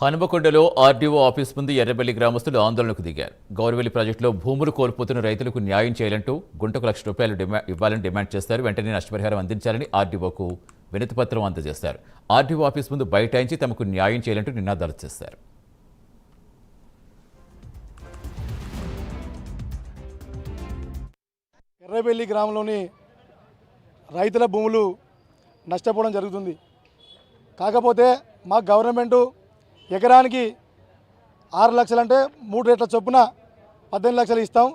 హనుమకొండలో RDO office ముందు ఎర్రబెల్లి గ్రామస్తులు ఆందోళనకు దిగారు. గౌరవెల్లి ప్రాజెక్టులో భూములు కోల్పోతున్న రైతులకు న్యాయం చేయాలంటూ గుంటకు లక్ష రూపాయలు ఇవ్వాలని డిమాండ్ చేస్తారు. వెంటనే నష్టపరిహారం అందించాలని ఆర్డీఓకు వినతిపత్రం అందజేస్తారు. ఆర్డీఓ ఆఫీస్ ముందు బైఠాయించి తమకు న్యాయం చేయాలంటూ నినాదాలు చేస్తారు. ఎర్రబెల్లి గ్రామంలోని రైతుల భూములు నష్టపోవడం జరుగుతుంది. కాకపోతే మా గవర్నమెంటు ఎకరానికి ఆరు లక్షలు అంటే మూడు రేట్ల చొప్పున పద్దెనిమిది లక్షలు ఇస్తాం.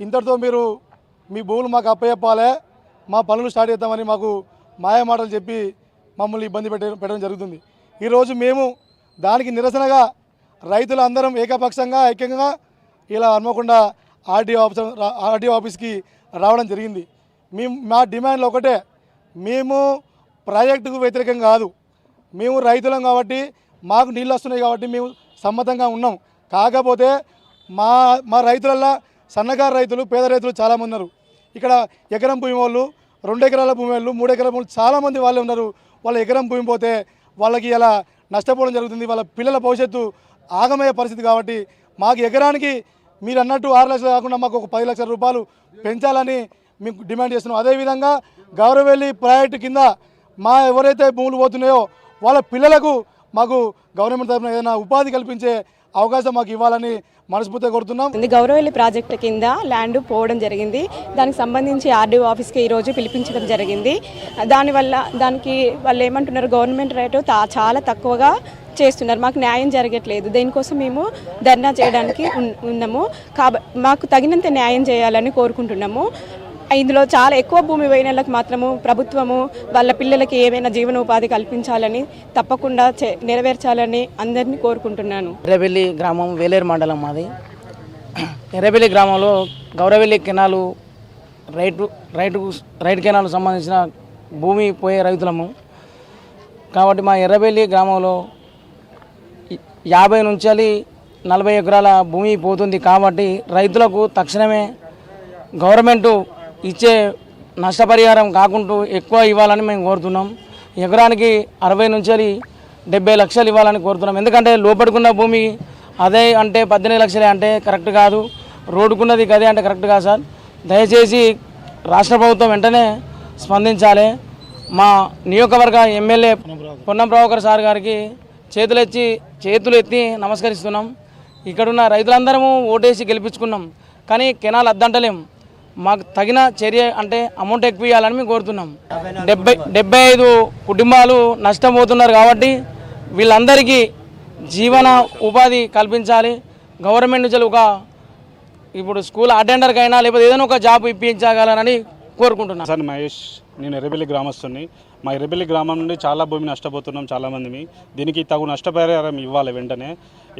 ఇంతటితో మీరు మీ భూములు మాకు అప్పయప్పాలే మా పనులు స్టార్ట్ చేద్దామని మాకు మాయ మాటలు చెప్పి మమ్మల్ని ఇబ్బంది పెట్ట పెట్టడం జరుగుతుంది. ఈరోజు మేము దానికి నిరసనగా రైతులు అందరం ఏకపక్షంగా ఐక్యంగా ఇలా అనుకోకుండా ఆర్డీఓ ఆఫీస్ ఆర్డీఓ ఆఫీస్కి రావడం జరిగింది. మేము మా డిమాండ్లు ఒకటే. మేము ప్రాజెక్టుకు వ్యతిరేకం కాదు. మేము రైతులం కాబట్టి మాకు నీళ్ళు వస్తున్నాయి కాబట్టి మేము సమ్మతంగా ఉన్నాం. కాకపోతే మా మా రైతులల్లో సన్నకారు రైతులు పేద రైతులు చాలామంది ఉన్నారు ఇక్కడ ఎకరం భూమి వాళ్ళు రెండు ఎకరాల భూమి వాళ్ళు మూడు ఎకరాల భూమి చాలామంది వాళ్ళే ఉన్నారు. వాళ్ళ ఎకరం భూమి పోతే వాళ్ళకి ఇలా నష్టపోవడం జరుగుతుంది. వాళ్ళ పిల్లల భవిష్యత్తు ఆగమయ్యే పరిస్థితి కాబట్టి మాకు ఎకరానికి మీరు అన్నట్టు ఆరు లక్షలు కాకుండా మాకు ఒక పది లక్షల రూపాయలు పెంచాలని మేము డిమాండ్ చేస్తున్నాం. అదేవిధంగా గౌరవెల్లి ప్రాజెక్టు కింద మా ఎవరైతే భూములు పోతున్నాయో వాళ్ళ పిల్లలకు మాకు గవర్నమెంట్ తరఫున ఏదైనా ఉపాధి కల్పించే అవకాశం మాకు ఇవ్వాలని మనస్ఫూర్తిగా కోరుతున్నాం. గౌరవల్లి ప్రాజెక్టు కింద ల్యాండ్ పోవడం జరిగింది. దానికి సంబంధించి ఆర్డీఓ ఆఫీస్కి ఈరోజు పిలిపించడం జరిగింది. దానివల్ల దానికి వాళ్ళు ఏమంటున్నారు గవర్నమెంట్ రేటు చాలా తక్కువగా చేస్తున్నారు. మాకు న్యాయం జరగట్లేదు. దీనికోసం మేము ధర్నా చేయడానికి ఉన్నాము. కాబ మాకు తగినంత న్యాయం చేయాలని కోరుకుంటున్నాము. ఇందులో చాలా ఎక్కువ భూమి పోయినలకు మాత్రము ప్రభుత్వము వాళ్ళ పిల్లలకి ఏమైనా జీవనోపాధి కల్పించాలని తప్పకుండా చే- నెరవేర్చాలని అందరినీ కోరుకుంటున్నాను. ఎర్రబెల్లి గ్రామం వేలేరు మండలం మాది. ఎర్రబెల్లి గ్రామంలో Gouravelli canal right right right canal సంబంధించిన భూమి పోయే రైతులము. కాబట్టి మా ఎర్రబెల్లి గ్రామంలో యాభై నుంచి నలభై ఎకరాల భూమి పోతుంది కాబట్టి రైతులకు తక్షణమే గవర్నమెంటు ఇచ్చే నష్టపరిహారం కాకుండా ఎక్కువ ఇవ్వాలని మేము కోరుతున్నాం. ఎకరానికి అరవై నుంచి డెబ్బై లక్షలు ఇవ్వాలని కోరుతున్నాం. ఎందుకంటే లోపడుకున్న భూమి అదే అంటే పద్దెనిమిది లక్షలే అంటే కరెక్ట్ కాదు. రోడ్డుకున్నది గదే అంటే కరెక్ట్ కాదు సార్. దయచేసి రాష్ట్ర ప్రభుత్వం వెంటనే స్పందించాలి. మా నియోజకవర్గ ఎమ్మెల్యే పొన్నం ప్రభాకర్ సార్ గారికి చేతులు ఎత్తి చేతులు ఎత్తి నమస్కరిస్తున్నాం. ఇక్కడున్న రైతులందరము ఓటేసి గెలిపించుకున్నాం. కానీ కెనాల్ అద్దంటలేం. మాకు తగిన చర్య అంటే అమౌంట్ ఎక్కువ ఇవ్వాలని మేము కోరుతున్నాం. డెబ్బై డెబ్బై ఐదు కుటుంబాలు నష్టపోతున్నారు కాబట్టి వీళ్ళందరికీ జీవన ఉపాధి కల్పించాలి. గవర్నమెంట్ నుంచి ఒక ఇప్పుడు స్కూల్ అటెండర్కైనా లేకపోతే ఏదైనా ఒక జాబ్ ఇప్పించగలనని కోరుకుంటున్నాను సార్ మహేష్ నేను ఎర్రబెల్లి గ్రామస్తుని. మా ఎర్రబెల్లి గ్రామం నుండి చాలా భూమి నష్టపోతున్నాం చాలామంది దీనికి తగు నష్టపరిహారం ఇవ్వాలి వెంటనే.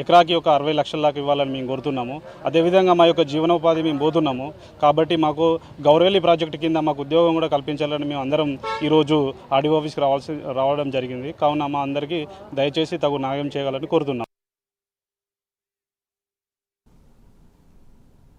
ఎకరాకి ఒక అరవై లక్షల దాకా ఇవ్వాలని మేము కోరుతున్నాము. అదేవిధంగా మా యొక్క జీవనోపాధి మేము పోతున్నాము. కాబట్టి మాకు గౌరవెల్లి ప్రాజెక్టు కింద మాకు ఉద్యోగం కూడా కల్పించాలని మేము అందరం ఈరోజు ఆర్డీఓ ఆఫీస్కి రావాల్సి రావడం జరిగింది. కావున మా అందరికీ దయచేసి తగు న్యాయం చేయగలని కోరుతున్నాం